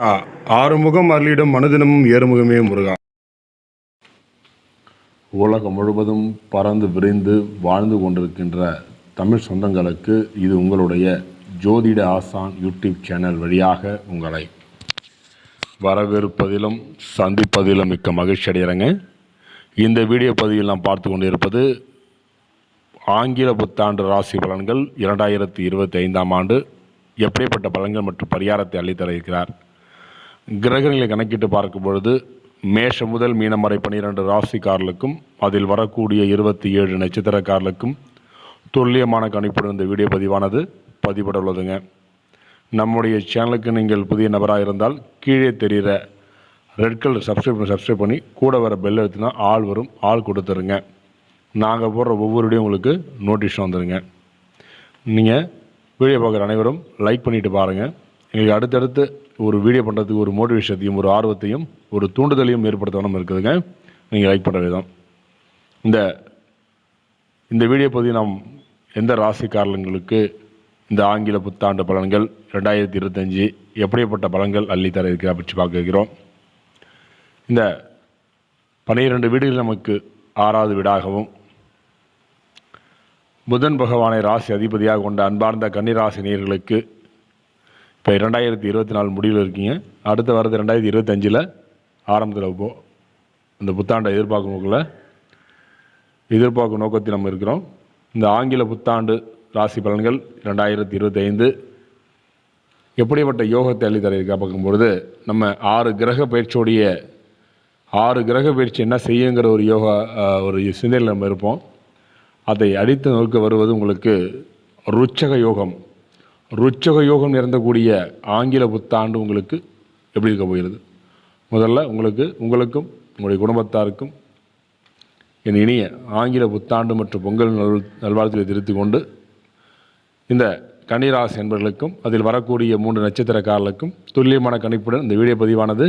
ஆ, ஆறுமுகம் அருளிடம் மனுதினமும் ஏறுமுகமே முருகா. உலகம் முழுவதும் பறந்து விரிந்து வாழ்ந்து கொண்டிருக்கின்ற தமிழ் சொந்தங்களுக்கு இது உங்களுடைய ஜோதிட ஆசான் யூடியூப் சேனல் வழியாக உங்களை வரவேற்பதிலும் சந்திப்பதிலும் மிக்க மகிழ்ச்சி அடைகிறேங்க. இந்த வீடியோ பதிவில் நாம் பார்த்து கொண்டிருப்பது ஆங்கில புத்தாண்டு ராசி பலன்கள் இரண்டாயிரத்தி இருபத்தி ஐந்தாம் ஆண்டு எப்படிப்பட்ட பலன்கள் மற்றும் பரிகாரத்தை அள்ளித்தர இருக்கிறார்? கிரகங்களை கணக்கிட்டு பார்க்கும் பொழுது மேஷம் முதல் மீனம் வரை பன்னிரெண்டு ராசிக்காரர்களுக்கும் அதில் வரக்கூடிய இருபத்தி ஏழு நட்சத்திரக்காரர்களுக்கும் துல்லியமான கணிப்புடன் இந்த வீடியோ பதிவானது பதிவிட உள்ளதுங்க நம்முடைய சேனலுக்கு நீங்கள் புதிய நபராக இருந்தால் கீழே தெரிகிற ரெட் கலர் சப்ஸ்கிரைப் பண்ணி சப்ஸ்கிரைப் பண்ணி கூட வர பெல் எடுத்துனா ஆள் வரும் ஆள் கொடுத்துருங்க. நாங்கள் போடுற ஒவ்வொரு வீடியோ உங்களுக்கு நோட்டீஸ் வந்துடுங்க நீங்கள் வீடியோ பார்க்குற அனைவரும் லைக் பண்ணிவிட்டு பாருங்கள் எங்களுக்கு அடுத்தடுத்து ஒரு வீடியோ பண்ணுறதுக்கு ஒரு மோட்டிவேஷத்தையும் ஒரு ஆர்வத்தையும் ஒரு தூண்டுதலையும் ஏற்படுத்தணும் இருக்குதுங்க நீங்கள் லைக் பண்ணுற விதம் இந்த இந்த வீடியோ பற்றி நாம் எந்த ராசிக்காரங்களுக்கு இந்த ஆங்கில புத்தாண்டு பலன்கள் ரெண்டாயிரத்தி இருபத்தஞ்சி எப்படிப்பட்ட பலன்கள் அள்ளித்தர இருக்கிற பற்றி பார்க்கிறோம் இந்த பன்னிரெண்டு வீடுகள் நமக்கு ஆறாவது வீடாகவும் புதன் பகவானை ராசி அதிபதியாக கொண்ட அன்பார்ந்த கன்னிராசி நேயர்களுக்கு இப்போ இரண்டாயிரத்தி இருபத்தி நாலு முடிவில் இருக்கீங்க. அடுத்த வரது ரெண்டாயிரத்தி இருபத்தஞ்சில் ஆரம்பத்தில் போ இந்த புத்தாண்டை எதிர்பார்க்கும் நோக்கில் எதிர்பார்க்கும் நோக்கத்தில் நம்ம இருக்கிறோம். இந்த ஆங்கில புத்தாண்டு ராசி பலன்கள் ரெண்டாயிரத்தி இருபத்தைந்து எப்படிப்பட்ட யோகத்தை அள்ளித்தரையிருக்கா பார்க்கும்பொழுது நம்ம ஆறு கிரக பயிற்சியோடைய ஆறு கிரக பயிற்சி என்ன செய்யுங்கிற ஒரு யோகா ஒரு சிந்தனையில் நம்ம இருப்போம். அதை அடித்து நோக்க வருவது உங்களுக்கு ருச்சக யோகம். ருச்சக யோகம் நிறந்தக்கூடிய ஆங்கில புத்தாண்டு உங்களுக்கு எப்படி இருக்க போகிறது? முதல்ல உங்களுக்கு உங்களுக்கும் உங்களுடைய குடும்பத்தாருக்கும் என் இனிய ஆங்கில புத்தாண்டு மற்றும் பொங்கல் நல் நல்வாழ்த்துக்களை திருத்திக் கொண்டு இந்த கன்னிராசி என்பவர்களுக்கும் அதில் வரக்கூடிய மூன்று நட்சத்திரக்காரர்களுக்கும் துல்லியமான கணிப்புடன் இந்த வீடியோ பதிவானது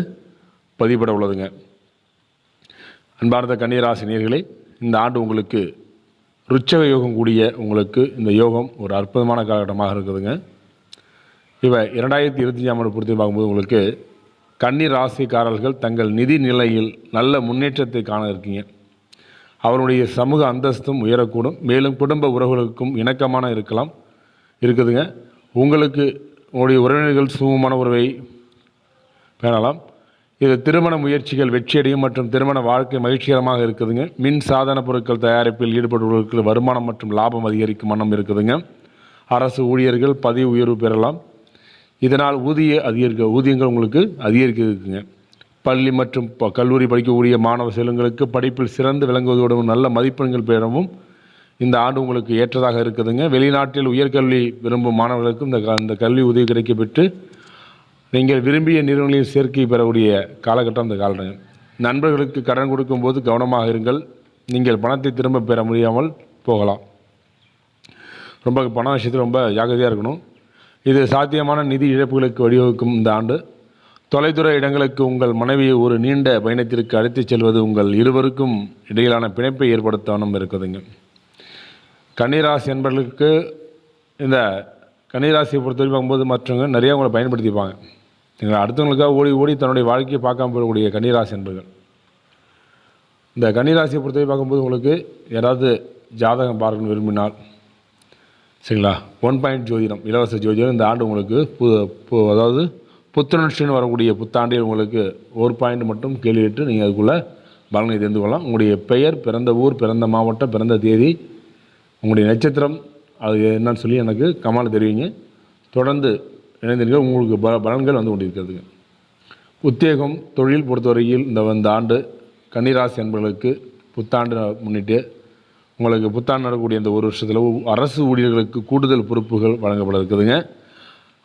பதிவிட உள்ளதுங்க அன்பார்ந்த கன்னிராசி நேயர்களே இந்த ஆண்டு உங்களுக்கு ருச்சக யோகம் கூடிய உங்களுக்கு இந்த யோகம் ஒரு அற்புதமான காலகட்டமாக இருக்குதுங்க. இவை இரண்டாயிரத்தி இருபத்தஞ்சாம் ஆண்டு பொறுத்து பார்க்கும்போது உங்களுக்கு கன்னி ராசிக்காரர்கள் தங்கள் நிதி நிலையில் நல்ல முன்னேற்றத்தை காண இருக்கீங்க. அவருடைய சமூக அந்தஸ்தும் உயரக்கூடும். மேலும் குடும்ப உறவுகளுக்கும் இணக்கமான இருக்கலாம் இருக்குதுங்க. உங்களுக்கு உங்களுடைய உறவினர்கள் சுமூகமான உறவை பேணலாம். இது திருமண முயற்சிகள் வெற்றியடையும் மற்றும் திருமண வாழ்க்கை மகிழ்ச்சிகரமாக இருக்குதுங்க. மின் சாதன பொருட்கள் தயாரிப்பில் ஈடுபடுபவர்களுக்கு வருமானம் மற்றும் லாபம் அதிகரிக்கும் வண்ணம் இருக்குதுங்க. அரசு ஊழியர்கள் பதவி உயர்வு பெறலாம். இதனால் ஊதிய அதிகரிக்க ஊதியங்கள் உங்களுக்கு அதிகரிக்க பள்ளி மற்றும் ப- கல்லூரி படிக்கக்கூடிய மாணவ செல்வங்களுக்கு படிப்பில் சிறந்து விளங்குவதோடு நல்ல மதிப்பெண்கள் பெறவும் இந்த ஆண்டு உங்களுக்கு ஏற்றதாக இருக்குதுங்க. வெளிநாட்டில் உயர்கல்வி விரும்பும் மாணவர்களுக்கும் இந்த க- இந்த கல்வி உதவி கிடைக்கப்பெற்று நீங்கள் விரும்பிய நிறுவனங்களில் சேர்க்கை பெறக்கூடிய காலகட்டம் இந்த காலகட்டம். நண்பர்களுக்கு கடன் கொடுக்கும்போது கவனமாக இருங்கள். நீங்கள் பணத்தை திரும்ப பெற முடியாமல் போகலாம். ரொம்ப பண விஷயத்தில் ரொம்ப ஜாக்கிரதையாக இருக்கணும். இது சாத்தியமான நிதி இழப்புகளுக்கு வழிவகுக்கும் இந்த ஆண்டு. தொலைதூர இடங்களுக்கு உங்கள் மனைவியை ஒரு நீண்ட பயணத்திற்கு அழைத்துச் செல்வது உங்கள் இருவருக்கும் இடையிலான பிணைப்பை ஏற்படுத்தவனும் இருக்குதுங்க. கன்னிராசி என்பவர்களுக்கு இந்த கன்னிராசியை பொறுத்தவரைக்கும் பார்க்கும்போது மற்றவங்க நிறைய உங்களை பயன்படுத்திப்பாங்க. நீங்கள் அடுத்தவங்களுக்காக ஓடி ஓடி தன்னுடைய வாழ்க்கையை பார்க்காம போகக்கூடிய கன்னிராசி என்பர்கள். இந்த கன்னிராசியை பொறுத்தவரை பார்க்கும்போது உங்களுக்கு யாராவது ஜாதகம் பார்க்கணும் விரும்பினால் சரிங்களா? ஒன் பாயிண்ட் ஜோதிடம் இலவச ஜோதிடம் இந்த ஆண்டு உங்களுக்கு பு பு- அதாவது புத்துணர்ச்சின்னு வரக்கூடிய புத்தாண்டில் உங்களுக்கு ஒரு பாயிண்ட் மட்டும் கேள்விட்டு நீங்கள் அதுக்குள்ளே பலனை தெரிந்து கொள்ளலாம். உங்களுடைய பெயர் பிறந்த ஊர் பிறந்த மாவட்டம் பிறந்த தேதி உங்களுடைய நட்சத்திரம் அது என்னன்னு சொல்லி எனக்கு கமால் தெரிவிங்க. தொடர்ந்து இணைந்தீர்கள் உங்களுக்கு ப பலன்கள் வந்து கொண்டிருக்கிறதுங்க. உத்தியோகம் தொழில் பொறுத்தவரையில் இந்த இந்த ஆண்டு கன்னிராசி என்பவர்களுக்கு புத்தாண்டு முன்னிட்டு உங்களுக்கு புத்தாண்டு நடக்கக்கூடிய இந்த ஒரு வருஷத்தில் அரசு ஊழியர்களுக்கு கூடுதல் பொறுப்புகள் வழங்கப்பட இருக்குதுங்க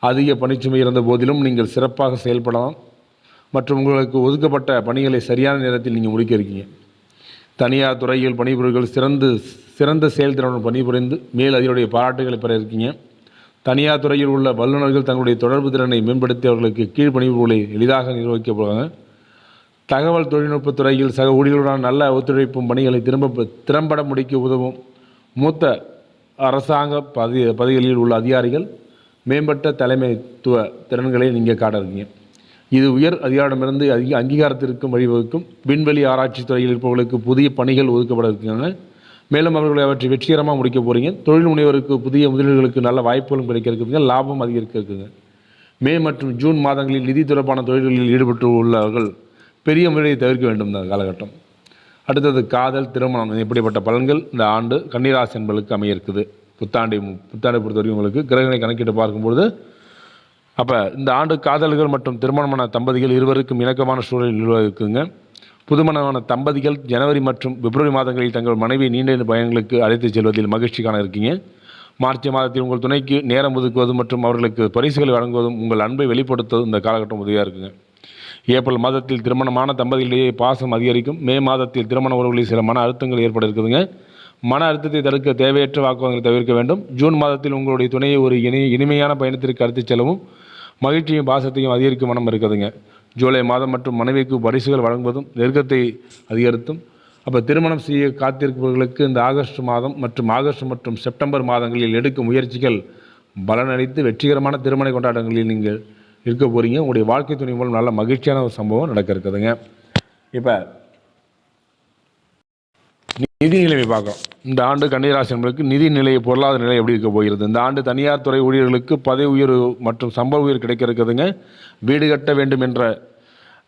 அதிக பணிச்சுமை இருந்த போதிலும் நீங்கள் சிறப்பாக செயல்படலாம். மற்றும் உங்களுக்கு ஒதுக்கப்பட்ட பணிகளை சரியான நேரத்தில் நீங்கள் முடிக்க இருக்கீங்க. தனியார் துறையில் பணிபுரிகள் சிறந்து சிறந்த செயல்திறனுடன் பணிபுரிந்து மேல் அதிகளுடைய பாராட்டுகளை பெற இருக்கீங்க. தனியார் துறையில் உள்ள வல்லுநர்கள் தங்களுடைய தொடர்பு திறனை மேம்படுத்தி அவர்களுக்கு கீழ்ப்பணிவுகளை பணிபுரிகளை எளிதாக நிர்வகிக்கப்படுவாங்க தகவல் தொழில்நுட்பத் துறையில் சக ஊழியர்களுடன் நல்ல ஒத்துழைப்பும் பணிகளை திரும்ப திறம்பட முடிக்க உதவும் மூத்த அரசாங்க பதி பதவிகளில் உள்ள அதிகாரிகள் மேம்பட்ட தலைமைத்துவ திறன்களை நீங்கள் காட்டுறீங்க இது உயர் அதிகாரமிருந்து அதிக அங்கீகாரத்திற்கும் வழிவகுக்கும் விண்வெளி ஆராய்ச்சி துறையில் இருப்பவர்களுக்கு புதிய பணிகள் ஒதுக்கப்பட இருக்கின்றன. மேலும் அவர்களை அவற்றை வெற்றிகரமாக முடிக்க போகிறீங்க தொழில் முனைவருக்கு புதிய முதலீடுகளுக்கு நல்ல வாய்ப்புகளும் கிடைக்க இருக்குதுங்க லாபம் அதிகரிக்க இருக்குங்க. மே மற்றும் ஜூன் மாதங்களில் நிதி தொடர்பான தொழில்களில் ஈடுபட்டு உள்ளவர்கள் பெரிய முறையை தவிர்க்க வேண்டும் இந்த காலகட்டம். அடுத்தது காதல் திருமணம் இப்படிப்பட்ட பலன்கள் இந்த ஆண்டு கன்னிராசி என்பதற்கு அமைய இருக்குது. புத்தாண்டை புத்தாண்டை பொறுத்தவரைக்கும் உங்களுக்கு கிரகங்களை கணக்கிட்டு பார்க்கும்பொழுது அப்போ இந்த ஆண்டு காதல்கள் மற்றும் திருமணமான தம்பதிகள் இருவருக்கும் இணக்கமான சூழல் இருக்குதுங்க புதுமணமான தம்பதிகள் ஜனவரி மற்றும் பிப்ரவரி மாதங்களில் தங்கள் மனைவி நீண்ட பயணங்களுக்கு அழைத்துச் செல்வதில் மகிழ்ச்சி காண இருக்கீங்க. மார்ச் மாதத்தில் உங்கள் துணைக்கு நேரம் ஒதுக்குவதும் மற்றும் அவர்களுக்கு பரிசுகளை வழங்குவதும் உங்கள் அன்பை வெளிப்படுத்துவதும் இந்த காலகட்டம் உதவியாக இருக்குங்க. ஏப்ரல் மாதத்தில் திருமணமான தம்பதிகளிடையே பாசம் அதிகரிக்கும். மே மாதத்தில் திருமண உறவுகளில் சில மன அழுத்தங்கள் ஏற்பட இருக்குதுங்க. மன அழுத்தத்தை தடுக்க தேவையற்ற வாக்குவாதங்களை தவிர்க்க வேண்டும். ஜூன் மாதத்தில் உங்களுடைய துணையை ஒரு இனி இனிமையான பயணத்திற்கு அழைத்துச் செல்லவும் மகிழ்ச்சியும் பாசத்தையும் அதிகரிக்கும் மனம் இருக்குதுங்க. ஜூலை மாதம் மற்றும் மனைவிக்கு பரிசுகள் வழங்குவதும் நெருக்கத்தை அதிகரித்தும். அப்போ திருமணம் செய்ய காத்திருப்பவர்களுக்கு இந்த ஆகஸ்ட் மாதம் மற்றும் ஆகஸ்ட் மற்றும் செப்டம்பர் மாதங்களில் எடுக்கும் முயற்சிகள் பலனளித்து வெற்றிகரமான திருமண கொண்டாட்டங்களில் நீங்கள் இருக்க போகிறீங்க உங்களுடைய வாழ்க்கை துணை மூலம் நல்ல மகிழ்ச்சியான ஒரு சம்பவம் நடக்க இருக்குதுங்க இப்போ நிதி நிலைமை பார்க்கலாம் இந்த ஆண்டு கன்னிராசி என்பதற்கு நிதி நிலை பொருளாதார நிலை எப்படி இருக்க போகிறது? இந்த ஆண்டு தனியார் துறை ஊழியர்களுக்கு பதவி உயர்வு மற்றும் சம்பள உயர்வு கிடைக்க இருக்குதுங்க. வீடு கட்ட வேண்டும் என்ற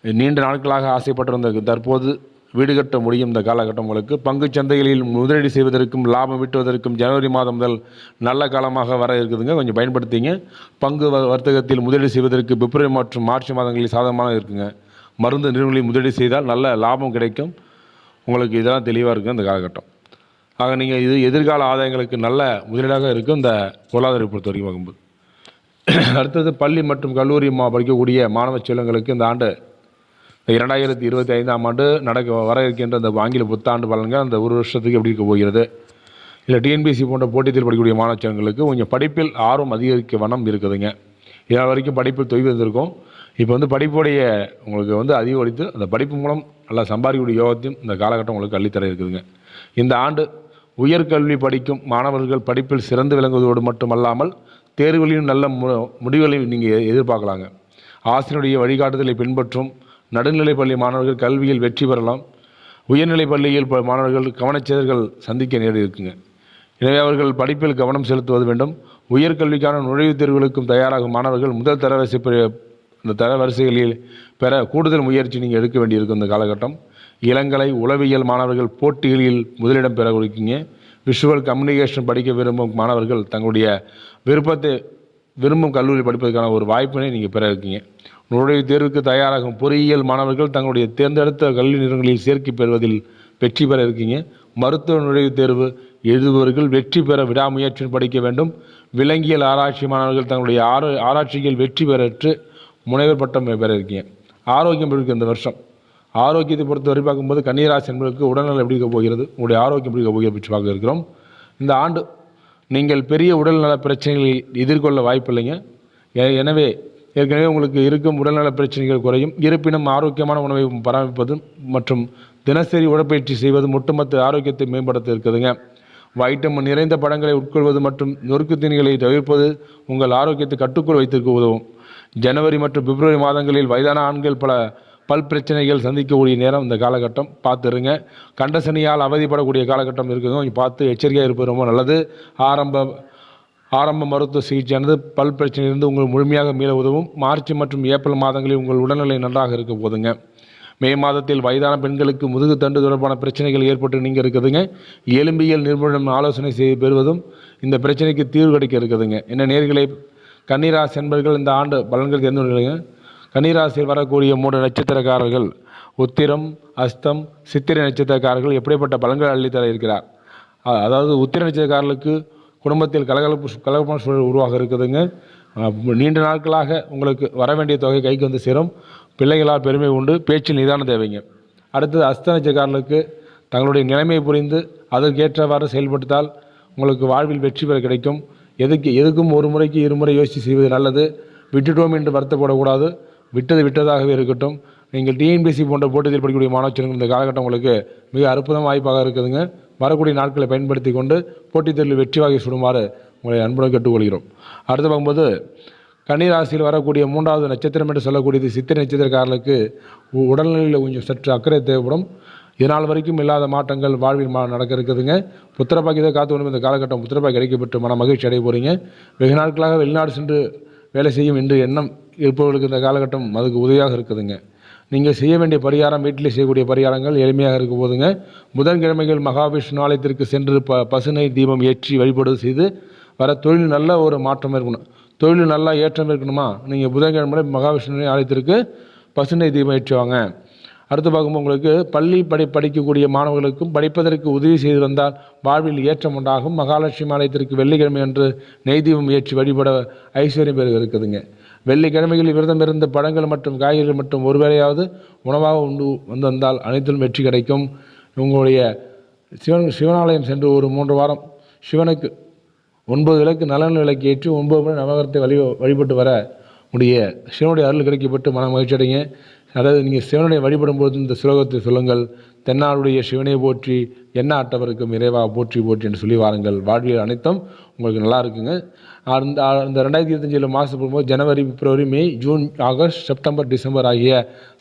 நீண்ட நாட்களாக ஆசைப்பட்டிருந்த தற்போது வீடு கட்ட முடியும் இந்த காலகட்டம் உங்களுக்கு. பங்குச் சந்தைகளில் முதலீடு செய்வதற்கும் லாபம் ஈட்டுவதற்கும் ஜனவரி மாதம் முதல் நல்ல காலமாக வர இருக்குதுங்க. கொஞ்சம் பயன்படுத்திங்க. பங்கு வ- வர்த்தகத்தில் முதலீடு செய்வதற்கு பிப்ரவரி மற்றும் மார்ச் மாதங்களில் சாதகமாக இருக்குங்க. மருந்து நிறுவனங்களில் முதலீடு செய்தால் நல்ல லாபம் கிடைக்கும். உங்களுக்கு இதெல்லாம் தெளிவாக இருக்கும் இந்த காலகட்டம். ஆக நீங்கள் இது எதிர்கால ஆதாயங்களுக்கு நல்ல முதலீடாக இருக்கும் இந்த பொருளாதார பொறுத்த வரைக்கும் பார்க்கும்போது. அடுத்தது பள்ளி மற்றும் கல்லூரி மா படிக்கக்கூடிய மாணவ செல்வங்களுக்கு இந்த ஆண்டு இந்த இரண்டாயிரத்தி இருபத்தி ஐந்தாம் ஆண்டு நடக்க வர இருக்கின்ற இந்த ஆங்கில புத்தாண்டு பலன்கள் அந்த ஒரு வருஷத்துக்கு எப்படி இருக்க போகிறது? இல்லை டிஎன்பிசி போன்ற போட்டியில் படிக்கக்கூடிய மாணவ செல்வங்களுக்கு கொஞ்சம் படிப்பில் ஆர்வம் அதிகரிக்க வனம் இருக்குதுங்க. இதனால் வரைக்கும் படிப்பில் தொய்வு இருந்திருக்கும். இப்போ வந்து படிப்புடைய உங்களுக்கு வந்து அதிகரித்து அந்த படிப்பு மூலம் நல்லா சம்பாதிக்கக்கூடிய யோகத்தையும் இந்த காலகட்டம் உங்களுக்கு அள்ளித்தர இருக்குதுங்க. இந்த ஆண்டு உயர்கல்வி படிக்கும் மாணவர்கள் படிப்பில் சிறந்து விளங்குவதோடு மட்டுமல்லாமல் தேர்வுகளிலும் நல்ல மு முடிவுகளையும் நீங்கள் எதிர்பார்க்கலாங்க. ஆசிரியருடைய வழிகாட்டுதலை பின்பற்றும் நடுநிலைப் பள்ளி மாணவர்கள் கல்வியில் வெற்றி பெறலாம். உயர்நிலைப் பள்ளியில் ப- மாணவர்கள் கவனச்சிதறல்கள் சந்திக்க நேரி இருக்குங்க. எனவே அவர்கள் படிப்பில் கவனம் செலுத்துவது வேண்டும். உயர்கல்விக்கான நுழைவுத் தேர்வுகளுக்கும் தயாராகும் மாணவர்கள் முதல் தரவரிசை இந்த தரவரிசைகளில் பெற கூடுதல் முயற்சி நீங்கள் எடுக்க வேண்டியிருக்கும் இந்த காலகட்டம். இளங்கலை உளவியல் மாணவர்கள் போட்டிகளில் முதலிடம் பெற கொடுக்கீங்க விஷுவல் கம்யூனிகேஷன் படிக்க விரும்பும் மாணவர்கள் தங்களுடைய விருப்பத்தை விரும்பும் கல்லூரி படிப்பதற்கான ஒரு வாய்ப்பினை நீங்கள் பெற இருக்கீங்க. நுழைவுத் தேர்வுக்கு தயாராகும் பொறியியல் மாணவர்கள் தங்களுடைய தேர்ந்தெடுத்த கல்வி நிறுவனங்களில் சேர்க்கை பெறுவதில் வெற்றி பெற இருக்கீங்க. மருத்துவ நுழைவுத் தேர்வு எழுதுபவர்கள் வெற்றி பெற விடாமுயற்சியில் படிக்க வேண்டும். விலங்கியல் ஆராய்ச்சி மாணவர்கள் தங்களுடைய ஆரோ ஆராய்ச்சியில் வெற்றி பெறற்று முனைவர் பட்டம் பெற இருக்கீங்க. ஆரோக்கியம் இருக்கு இந்த வருஷம்? ஆரோக்கியத்தை பொறுத்த வரை பார்க்கும்போது கன்னிராசி என்பதற்கு உடல்நலம் எப்படி இருக்க போகிறது? உங்களுடைய ஆரோக்கியம் எப்படி இருக்க போகிறது பற்றி பார்க்க இருக்கிறோம். இந்த ஆண்டு நீங்கள் பெரிய உடல்நல பிரச்சனைகளை எதிர்கொள்ள வாய்ப்பில்லைங்க. எ- எனவே ஏற்கனவே உங்களுக்கு இருக்கும் உடல்நல பிரச்சனைகள் குறையும். இருப்பினும் ஆரோக்கியமான உணவை பராமரிப்பதும் மற்றும் தினசரி உடற்பயிற்சி செய்வதும் ஒட்டுமொத்த ஆரோக்கியத்தை மேம்படுத்த இருக்குதுங்க. வைட்டமின் நிறைந்த பழங்களை உட்கொள்வது மற்றும் நொறுக்கு தீனிகளை தவிர்ப்பது உங்கள் ஆரோக்கியத்தை கட்டுக்குள் வைத்திருக்க உதவும். ஜனவரி மற்றும் பிப்ரவரி மாதங்களில் வயதான ஆண்கள் பல பல் பிரச்சனைகள் சந்திக்கக்கூடிய நேரம் இந்த காலகட்டம். பார்த்துருங்க கண்டசனியால் அவதிப்படக்கூடிய காலகட்டம் இருக்குங்க கொஞ்சம் பார்த்து எச்சரிக்கையாக இருப்பது ரொம்ப நல்லது. ஆரம்ப ஆரம்ப மருத்துவ சிகிச்சையானது பல் பிரச்சனையிலிருந்து உங்கள் முழுமையாக மீள உதவும். மார்ச் மற்றும் ஏப்ரல் மாதங்களில் உங்கள் உடல்நிலை நன்றாக இருக்க போதுங்க. மே மாதத்தில் வயதான பெண்களுக்கு முதுகு தண்டு தொடர்பான பிரச்சனைகள் ஏற்பட்டு நீங்கள் இருக்குதுங்க. எலும்பியல் நிபுணம் ஆலோசனை செய்து பெறுவதும் இந்த பிரச்சனைக்கு தீர்வு கிடைக்க இருக்குதுங்க. என்ன நேர்களை கன்னிராசி என்பர்கள் இந்த ஆண்டு பலன்கள் தெரிந்து கொள்ளுங்க. கன்னிராசியில் வரக்கூடிய மூன்று நட்சத்திரக்காரர்கள் உத்திரம் அஸ்தம் சித்திரை நட்சத்திரக்காரர்கள் எப்படிப்பட்ட பலன்கள் அள்ளித்தர இருக்கிறார்? அதாவது உத்திர நட்சத்திரக்காரர்களுக்கு குடும்பத்தில் கலகலப்பு கலகப்பான சூழல் உருவாக இருக்குதுங்க. நீண்ட நாட்களாக உங்களுக்கு வர வேண்டிய தொகை கைக்கு வந்து சேரும். பிள்ளைகளால் பெருமை உண்டு பேச்சில் நிதானம் தேவைங்க. அடுத்தது அஸ்த நட்சத்திரக்காரர்களுக்கு தங்களுடைய நிலைமையை புரிந்து அதற்கேற்றவாறு செயல்படுத்தால் உங்களுக்கு வாழ்வில் வெற்றி பெற கிடைக்கும். எதுக்கு எதுக்கும் ஒரு முறைக்கு இருமுறை யோசித்து செய்வது நல்லது. விட்டுட்டோம் என்று வருத்தப்படக்கூடாது. விட்டது விட்டதாகவே இருக்கட்டும். நீங்கள் டிஎன்பிசி போன்ற போட்டியில் படிக்கக்கூடிய மாணவர்கள் இந்த காலகட்டம் உங்களுக்கு மிக அற்புதம் வாய்ப்பாக இருக்குதுங்க. வரக்கூடிய நாட்களை பயன்படுத்தி கொண்டு போட்டித் தேர்வில் வெற்றி வாங்கி சுடுமாறு உங்களை அன்புடன் கேட்டுக்கொள்கிறோம். அடுத்து பார்க்கும்போது கன்னிராசியில் வரக்கூடிய மூன்றாவது நட்சத்திரம் என்று சொல்லக்கூடியது சித்திரை நட்சத்திரக்காரர்களுக்கு உடல்நிலையில் கொஞ்சம் சற்று அக்கறை தேவைப்படும். இதனால் வரைக்கும் இல்லாத மாற்றங்கள் வாழ்வில் மா நடக்க இருக்குதுங்க. புத்திரபாக்கியத்தை காத்து கொண்டு இந்த காலகட்டம் புத்திரப்பாக்கி கிடைக்கப்பட்டு மன மகிழ்ச்சி அடைய போகிறீங்க வெகு நாட்களாக வெளிநாடு சென்று வேலை செய்யும் என்று எண்ணம் இருப்பவர்களுக்கு இந்த காலகட்டம் அதுக்கு உதவியாக இருக்குதுங்க. நீங்கள் செய்ய வேண்டிய பரிகாரம் வீட்டிலே செய்யக்கூடிய பரிகாரங்கள் எளிமையாக இருக்க போதுங்க. புதன்கிழமைகள் மகாவிஷ்ணு ஆலயத்திற்கு சென்று ப பசுனை தீபம் ஏற்றி வழிபாடு செய்து வர தொழில் நல்ல ஒரு மாற்றம் இருக்கணும். தொழில் நல்லா ஏற்றம் இருக்கணுமா? நீங்கள் புதன்கிழமை மகாவிஷ்ணு ஆலயத்திற்கு பசுனை தீபம் ஏற்றி வாங்க அடுத்து பார்க்கும்போது உங்களுக்கு பள்ளி படி படிக்கக்கூடிய மாணவர்களுக்கும் படிப்பதற்கு உதவி செய்து வந்தால் வாழ்வில் ஏற்றம் உண்டாகும். மகாலட்சுமி ஆலயத்திற்கு வெள்ளிக்கிழமை அன்று நெய்தீபம் ஏற்றி வழிபட ஐஸ்வர்யம் பெருக இருக்குதுங்க. வெள்ளிக்கிழமைகளில் விரதம் இருந்து பழங்கள் மற்றும் காய்கறிகள் மற்றும் ஒருவேளையாவது உணவாக உண்டு வந்து வந்தால் அனைத்திலும் வெற்றி கிடைக்கும். உங்களுடைய சிவன் சிவனாலயம் சென்று ஒரு மூன்று வாரம் சிவனுக்கு ஒன்பது விளக்கு நலன் விளக்கு ஏற்றி ஒன்பது மணி நவகரத்தை வழி வழிபட்டு வர உடைய சிவனுடைய அருள் கிடைக்கப்பட்டு மன மகிழ்ச்சி அடைங்க அதாவது நீங்கள் சிவனுடைய வழிபடும் போது இந்த சுலோகத்தை சொல்லுங்கள். தென்னாளுடைய சிவனை போற்றி என்ன ஆட்டவருக்கும் இறைவா போற்றி போற்றி என்று சொல்லி வாருங்கள். வாழ்வியல் அனைத்தும் உங்களுக்கு நல்லா இருக்குங்க. அந்த அந்த ரெண்டாயிரத்தி இருபத்தஞ்சில் மாதம் போகும்போது ஜனவரி பிப்ரவரி May June August September December ஆகிய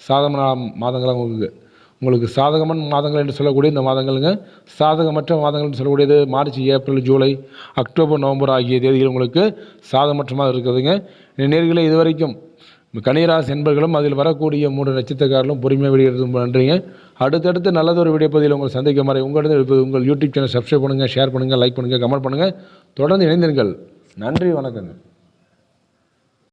சாதகமான மாதங்களாக உங்களுக்கு. உங்களுக்கு சாதகமான மாதங்கள் என்று சொல்லக்கூடிய இந்த மாதங்களுங்க. சாதகமற்ற மாதங்கள் என்று சொல்லக்கூடியது மார்ச் ஏப்ரல் ஜூலை அக்டோபர் நவம்பர் ஆகிய தேதிகள் உங்களுக்கு சாதகமற்றமாக இருக்குதுங்க நேர்களை இதுவரைக்கும் கனிராசி என்பர்களும் அதில் வரக்கூடிய மூன்று நட்சத்திரக்காரர்களும் பொறுமையாக விடுகிறது நன்றிங்க. அடுத்தடுத்து நல்லதொரு வீடியோ பதிவில் உங்களை சந்திக்கும் வரை உங்களிடம் இருப்பது உங்கள் யூடியூப் சேனல் சப்ஸ்கிரைப் பண்ணுங்கள் ஷேர் பண்ணுங்கள் லைக் பண்ணுங்கள் கமெண்ட் பண்ணுங்கள் தொடர்ந்து இணைந்திருங்கள். நன்றி வணக்கங்க.